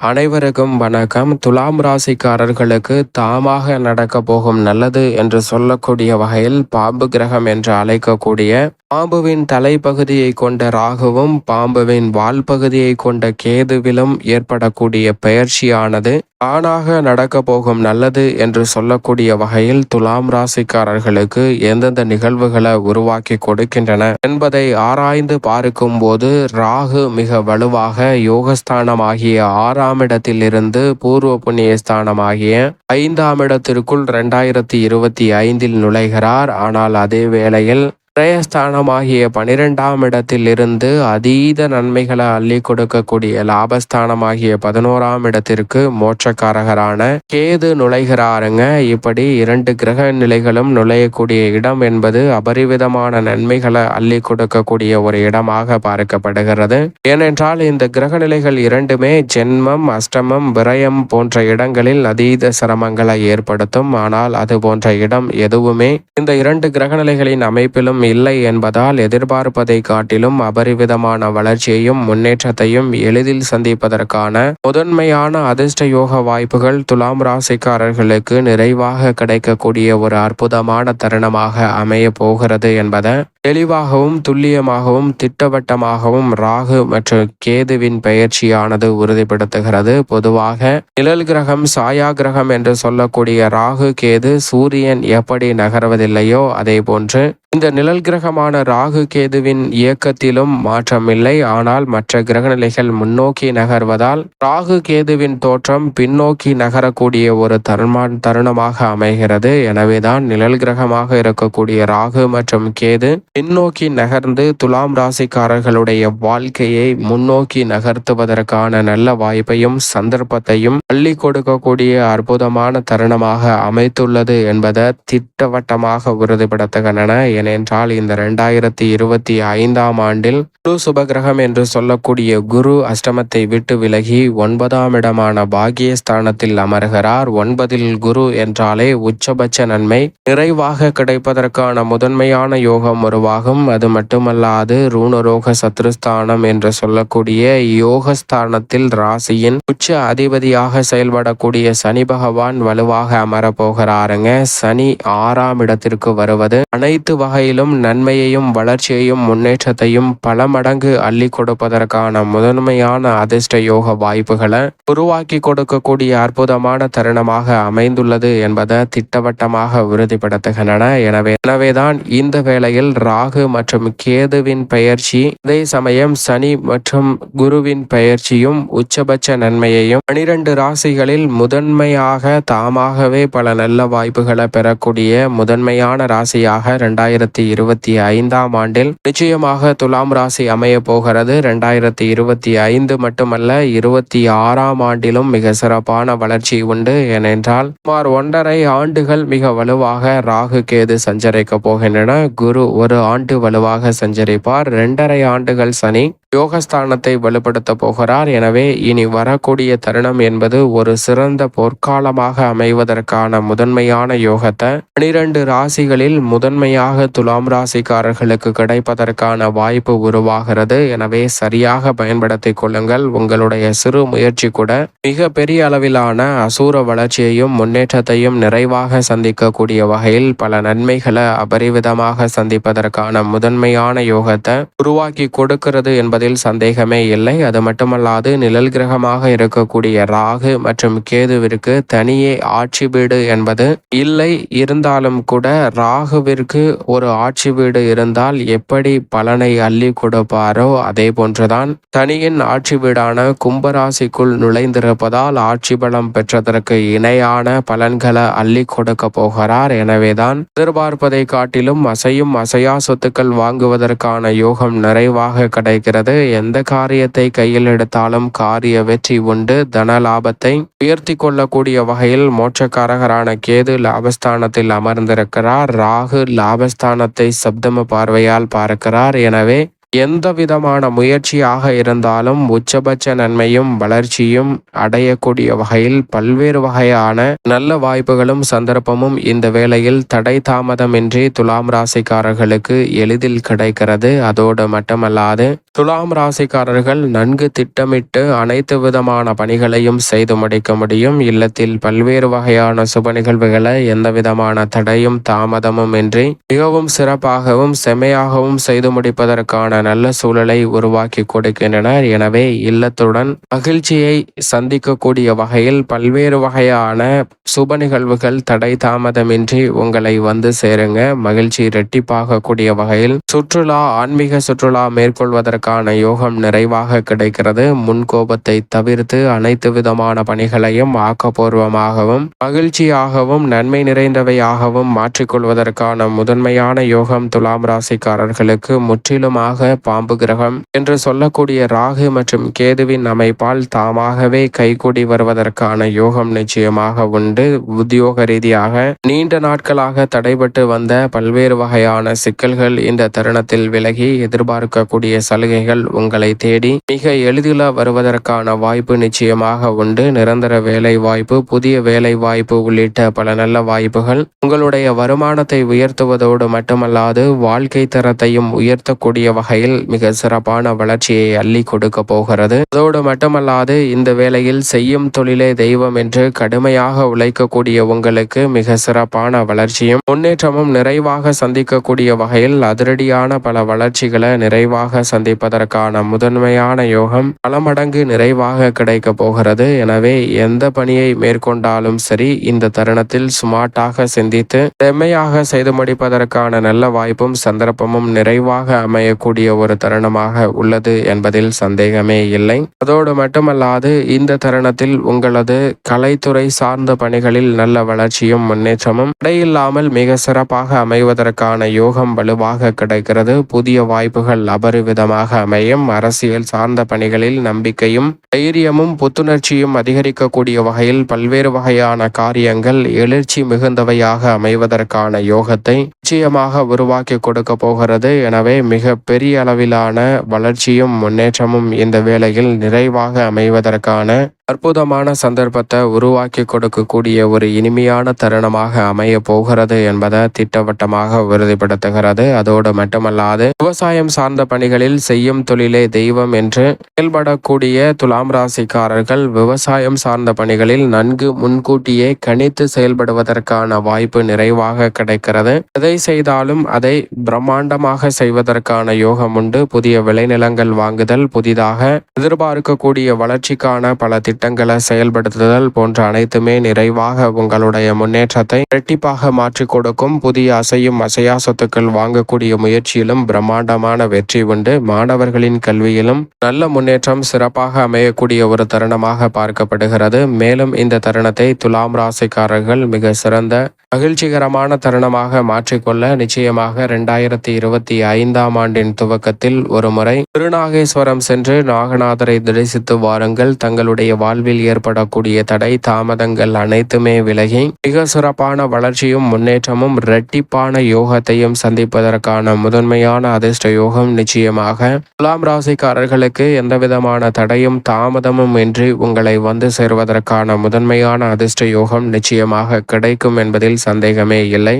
அனைவருக்கும் வணக்கம். துலாம் ராசிக்காரர்களுக்கு தாமாக நடக்க போகும் நல்லது என்று சொல்லக்கூடிய வகையில் பாம்பு கிரகம் என்று அழைக்கக்கூடிய பாம்புவின் தலைப்பகுதியை கொண்ட ராகுவும் பாம்புவின் வால் பகுதியை கொண்ட கேதுவிலும் ஏற்படக்கூடிய பெயர்ச்சியானது ஆணாக நடக்க போகும் நல்லது என்று சொல்லக்கூடிய வகையில் துலாம் ராசிக்காரர்களுக்கு எந்தெந்த நிகழ்வுகளை உருவாக்கி கொடுக்கின்றன என்பதை ஆராய்ந்து பார்க்கும் போது ராகு மிக வலுவாக யோகஸ்தானமாகிய ஆறாம் இடத்திலிருந்து பூர்வ புண்ணிய ஸ்தானமாகிய ஐந்தாம் இடத்திற்குள் இரண்டாயிரத்தி இருபத்தி ஐந்தில் நுழைகிறார். ஆனால் அதே வேளையில் பிரயஸ்தானமாகிய பனிரெண்டாம் இடத்திலிருந்து அதீத நன்மைகளை அள்ளி கொடுக்கக்கூடிய லாபஸ்தானமாகிய பதினோராம் இடத்திற்கு மோட்சக்காரகரான கேது நுழைகிறாருங்க. இப்படி இரண்டு கிரக நிலைகளும் நுழையக்கூடிய இடம் என்பது அபரிவிதமான நன்மைகளை அள்ளி கொடுக்கக்கூடிய ஒரு இடமாக பார்க்கப்படுகிறது. ஏனென்றால் இந்த கிரக நிலைகள் இரண்டுமே ஜென்மம் அஷ்டமம் விரயம் போன்ற இடங்களில் அதீத சிரமங்களை ஏற்படுத்தும். ஆனால் அது போன்ற இடம் எதுவுமே இந்த இரண்டு கிரக நிலைகளின் அமைப்பிலும் இல்லை என்பதால் எதிர்பார்ப்பதை காட்டிலும் அபரிவிதமான வளர்ச்சியையும் முன்னேற்றத்தையும் எளிதில் சந்திப்பதற்கான முதன்மையான அதிர்ஷ்ட யோக வாய்ப்புகள் துலாம் ராசிக்காரர்களுக்கு நிறைவாக கிடைக்கக்கூடிய ஒரு அற்புதமான தருணமாக அமைய போகிறது என்பதை தெளிவாகவும் துல்லியமாகவும் திட்டவட்டமாகவும் ராகு மற்றும் கேதுவின் பெயர்ச்சியானது உறுதிப்படுத்துகிறது. பொதுவாக நிழல் கிரகம் சாயா கிரகம் என்று சொல்லக்கூடிய ராகு கேது சூரியன் எப்படி நகர்வதில்லையோ அதே போன்று இந்த நிழல் கிரகமான ராகு கேதுவின் இயக்கத்திலும் மாற்றமில்லை. ஆனால் மற்ற கிரகநிலைகள் முன்னோக்கி நகர்வதால் ராகு கேதுவின் தோற்றம் பின்னோக்கி நகரக்கூடிய ஒரு தருமான் தருணமாக அமைகிறது. எனவேதான் நிழல் கிரகமாக இருக்கக்கூடிய ராகு மற்றும் கேது பின்னோக்கி நகர்ந்து துலாம் ராசிக்காரர்களுடைய வாழ்க்கையை முன்னோக்கி நகர்த்துவதற்கான நல்ல வாய்ப்பையும் சந்தர்ப்பத்தையும் அள்ளி கொடுக்கக்கூடிய அற்புதமான தருணமாக அமைத்துள்ளது என்பதை திட்டவட்டமாக உறுதிப்படுத்துகின்றன. ஏனென்றால் இந்த இரண்டாயிரத்தி இருபத்தி ஐந்தாம் ஆண்டில் குரு சுபகிரகம் என்று சொல்லக்கூடிய குரு அஷ்டமத்தை விட்டு விலகி ஒன்பதாம் இடமான பாகியஸ்தானத்தில் அமர்கிறார். ஒன்பதில் குரு என்றாலே உச்சபட்ச நன்மை. நிறைவாக கிடைப்பதற்கான முதன்மையான யோகம் உருவாகும். அது மட்டுமல்லாது ரூணரோக சத்ருஸ்தானம் என்று சொல்லக்கூடிய யோகஸ்தானத்தில் ராசியின் உச்ச அதிபதியாக செயல்படக்கூடிய சனி பகவான் வலுவாக அமரப் போகிறாருங்க. சனி ஆறாம் இடத்திற்கு வருவது அனைத்து வகையிலும் நன்மையையும் வளர்ச்சியையும் முன்னேற்றத்தையும் பல மடங்கு அள்ளி கொடுப்பதற்கான முதன்மையான அதிர்ஷ்ட யோக வாய்ப்புகளை உருவாக்கி கொடுக்கக்கூடிய அற்புதமான தருணமாக அமைந்துள்ளது என்பதை திட்டவட்டமாக உறுதிப்படுத்துகின்றன. எனவே எனவேதான் இந்த வேளையில் ராகு மற்றும் கேதுவின் பெயர்ச்சி அதே சமயம் சனி மற்றும் குருவின் பயிற்சியும் உச்சபட்ச நன்மையையும் பனிரெண்டு ராசிகளில் முதன்மையாக தாமாகவே பல நல்ல வாய்ப்புகளை பெறக்கூடிய முதன்மையான ராசியாக இரண்டாயிரத்தி இருபத்தி ஐந்தாம் ஆண்டில் நிச்சயமாக துலாம் ராசி ராசி அமைய போகிறது. ரெண்டாயிரத்தி இருபத்தி ஐந்து மட்டுமல்ல இருபத்தி ஆறாம் ஆண்டிலும் மிக சிறப்பான வளர்ச்சி உண்டு. ஏனென்றால் சுமார் ஒன்றரை ஆண்டுகள் மிக வலுவாக ராகு கேது சஞ்சரிக்க போகின்றன. குரு ஒரு ஆண்டு வலுவாக சஞ்சரிப்பார். இரண்டரை ஆண்டுகள் சனி யோகஸ்தானத்தை வலுப்படுத்த போகிறார். எனவே இனி வரக்கூடிய தருணம் என்பது ஒரு சிறந்த பொற்காலமாக அமைவதற்கான முதன்மையான யோகத்தை பனிரெண்டு ராசிகளில் முதன்மையாக துலாம் ராசிக்காரர்களுக்கு கிடைப்பதற்கான வாய்ப்பு உருவாகிறது. எனவே சரியாக பயன்படுத்திக் கொள்ளுங்கள். உங்களுடைய சிறு முயற்சி கூட மிக பெரிய அளவிலான அசூர வளர்ச்சியையும் முன்னேற்றத்தையும் நிறைவாக சந்திக்கக்கூடிய வகையில் பல நன்மைகளை அபரிவிதமாக சந்திப்பதற்கான முதன்மையான யோகத்தை உருவாக்கி கொடுக்கிறது என்பது என்பதில் சந்தேகமே இல்லை. அது மட்டுமல்லாது நிழல் கிரகமாக இருக்கக்கூடிய ராகு மற்றும் கேதுவிற்கு தனியே ஆட்சி வீடு என்பது இல்லை. இருந்தாலும் கூட ராகுவிற்கு ஒரு ஆட்சி வீடு இருந்தால் எப்படி பலனை அள்ளி கொடுப்பாரோ அதே போன்றுதான். தனியின் ஆட்சி வீடான கும்பராசிக்குள் நுழைந்திருப்பதால் ஆட்சி பலம் பெற்றதற்கு இணையான பலன்களை அள்ளி கொடுக்க போகிறார். எனவேதான் எதிர்பார்ப்பதை காட்டிலும் அசையும் அசையா சொத்துக்கள் வாங்குவதற்கான யோகம் நிறைவாக கிடைக்கிறது. கிடையாது எந்த காரியத்தை கையில் எடுத்தாலும் காரிய வெற்றி உண்டு. தன லாபத்தை உயர்த்தி கொள்ளக்கூடிய வகையில் மோட்சக்காரகரான கேது லாபஸ்தானத்தில் அமர்ந்திருக்கிறார். ராகு லாபஸ்தானத்தை சப்தம பார்வையால் பார்க்கிறார். எனவே எந்த விதமான முயற்சியாக இருந்தாலும் உச்சபட்ச நன்மையும் வளர்ச்சியும் அடையக்கூடிய வகையில் பல்வேறு வகையான நல்ல வாய்ப்புகளும் சந்தர்ப்பமும் இந்த வேளையில் தடை தாமதமின்றி துலாம் ராசிக்காரர்களுக்கு எளிதில் கிடைக்கிறது. அதோடு மட்டுமல்லாது துலாம் ராசிக்காரர்கள் நன்கு திட்டமிட்டு அனைத்து விதமான பணிகளையும் செய்து முடிக்க முடியும். இல்லத்தில் பல்வேறு வகையான சுப நிகழ்வுகளை எந்த விதமான தடையும் தாமதமும் இன்றி மிகவும் சிறப்பாகவும் செமையாகவும் செய்து முடிப்பதற்கான நல்ல சூழலை உருவாக்கி கொடுக்கின்றனர். எனவே இல்லத்துடன் மகிழ்ச்சியை சந்திக்கக்கூடிய வகையில் பல்வேறு வகையான சுப நிகழ்வுகள் தடை தாமதமின்றி உங்களை வந்து சேருங்க. மகிழ்ச்சி இரட்டிப்பாகக்கூடிய வகையில் சுற்றுலா ஆன்மீக சுற்றுலா மேற்கொள்வதற்கு மேற்கொள்வதற்கான யோகம் நிறைவாக கிடைக்கிறது. முன்கோபத்தை தவிர்த்து அனைத்து விதமான பணிகளையும் ஆக்கப்பூர்வமாகவும் மகிழ்ச்சியாகவும் நன்மை நிறைந்தவையாகவும் மாற்றிக்கொள்வதற்கான முதன்மையான யோகம் துலாம் ராசிக்காரர்களுக்கு முற்றிலுமாக பாம்பு கிரகம் என்று சொல்லக்கூடிய ராகு மற்றும் கேதுவின் அமைப்பால் தாமாகவே கைகூடி வருவதற்கான யோகம் நிச்சயமாக உண்டு. உத்தியோக ரீதியாக நீண்ட நாட்களாக தடைபட்டு வந்த பல்வேறு வகையான சிக்கல்கள் இந்த தருணத்தில் விலகி எதிர்பார்க்கக்கூடிய சலுகை சலுகைகள் உங்களை தேடி மிக எளிதில் வருவதற்கான வாய்ப்பு நிச்சயமாக உண்டு. நிரந்தர வேலை வாய்ப்பு புதிய வேலை வாய்ப்பு உள்ளிட்ட பல நல்ல வாய்ப்புகள். உங்களுடைய வருமானத்தை உயர்த்துவதோடு மட்டுமல்லாது வாழ்க்கை தரத்தையும் உயர்த்தக்கூடிய வகையில் மிக சிறப்பான வளர்ச்சியை அள்ளி கொடுக்க போகிறது. அதோடு மட்டுமல்லாது இந்த வேளையில் செய்யும் தொழிலே தெய்வம் என்று கடுமையாக உழைக்கக்கூடிய உங்களுக்கு மிக சிறப்பான வளர்ச்சியும் முன்னேற்றமும் நிறைவாக சந்திக்கக்கூடிய வகையில் அதிரடியான பல வளர்ச்சிகளை நிறைவாக சந்திப்பதற்கான முதன்மையான யோகம் பல மடங்கு நிறைவாக கிடைக்க போகிறது. எனவே எந்த பணியை மேற்கொண்டாலும் சரி இந்த தருணத்தில் சுமார்ட்டாக சிந்தித்து செம்மையாக செய்து முடிப்பதற்கான நல்ல வாய்ப்பும் சந்தர்ப்பமும் நிறைவாக அமையக்கூடிய ஒரு தருணமாக உள்ளது என்பதில் சந்தேகமே இல்லை. அதோடு மட்டுமல்லாது இந்த தருணத்தில் உங்களது கலைத்துறை சார்ந்த பணிகளில் நல்ல வளர்ச்சியும் முன்னேற்றமும் இடையில்லாமல் மிக சிறப்பாக அமைவதற்கான யோகம் வலுவாக கிடைக்கிறது. புதிய வாய்ப்புகள் அபரிவிதமாக அமையும் அரசியல் சார்ந்த பணிகளில் நம்பிக்கையும் தைரியமும் புத்துணர்ச்சியும் அதிகரிக்கக்கூடிய வகையில் பல்வேறு வகையான காரியங்கள் எழுச்சி மிகுந்தவையாக அமைவதற்கான யோகத்தை நிச்சயமாக உருவாக்கி கொடுக்க போகிறது. எனவே மிக பெரிய அளவிலான வளர்ச்சியும் முன்னேற்றமும் இந்த வேளையில் நிறைவாக அமைவதற்கான அற்புதமான சந்தர்ப்பத்தை உருவாக்கி கொடுக்கக்கூடிய ஒரு இனிமையான தருணமாக அமைய போகிறது என்பதை திட்டவட்டமாக உறுதிப்படுத்துகிறது. அதோடு மட்டுமல்லாது விவசாயம் சார்ந்த பணிகளில் செய்ய செய்யும் தொழிலே தெய்வம் என்று செயல்படக்கூடிய துலாம் ராசிக்காரர்கள் விவசாயம் சார்ந்த பணிகளில் நன்கு முன்கூட்டியே கணித்து செயல்படுவதற்கான வாய்ப்பு நிறைவாக கிடைக்கிறது. எதை செய்தாலும் அதை பிரம்மாண்டமாக செய்வதற்கான யோகம் உண்டு. புதிய விளைநிலங்கள் வாங்குதல் புதிதாக எதிர்பார்க்கக்கூடிய வளர்ச்சிக்கான பல திட்டங்களை செயல்படுத்துதல் போன்ற அனைத்துமே நிறைவாக உங்களுடைய முன்னேற்றத்தை இரட்டிப்பாக மாற்றிக் கொடுக்கும். புதிய அசையும் அசையா சொத்துக்கள் வாங்கக்கூடிய முயற்சியிலும் பிரம்மாண்டமான வெற்றி உண்டு. மாணவர்களின் கல்வியிலும் நல்ல முன்னேற்றம் சிறப்பாக அமையக்கூடிய ஒரு தருணமாக பார்க்கப்படுகிறது. மேலும் இந்த தருணத்தை துலாம் ராசிக்காரர்கள் மிக சிறந்த மகிழ்ச்சிகரமான தருணமாக மாற்றிக்கொள்ள நிச்சயமாக இரண்டாயிரத்தி இருபத்தி ஐந்தாம் ஆண்டின் துவக்கத்தில் ஒருமுறை திருநாகேஸ்வரம் சென்று நாகநாதரை தரிசித்து வாருங்கள். தங்களுடைய வாழ்வில் ஏற்படக்கூடிய தடை தாமதங்கள் அனைத்துமே விலகி மிக சிறப்பான வளர்ச்சியும் முன்னேற்றமும் இரட்டிப்பான யோகத்தையும் சந்திப்பதற்கான முதன்மையான அதிர்ஷ்ட யோகம் நிச்சயமாக துலாம் ராசிக்காரர்களுக்கு எந்த விதமான தடையும் தாமதமும் இன்றி உங்களை வந்து சேர்வதற்கான முதன்மையான அதிர்ஷ்ட யோகம் நிச்சயமாக கிடைக்கும் என்பதில் சந்தேகமே இல்லை.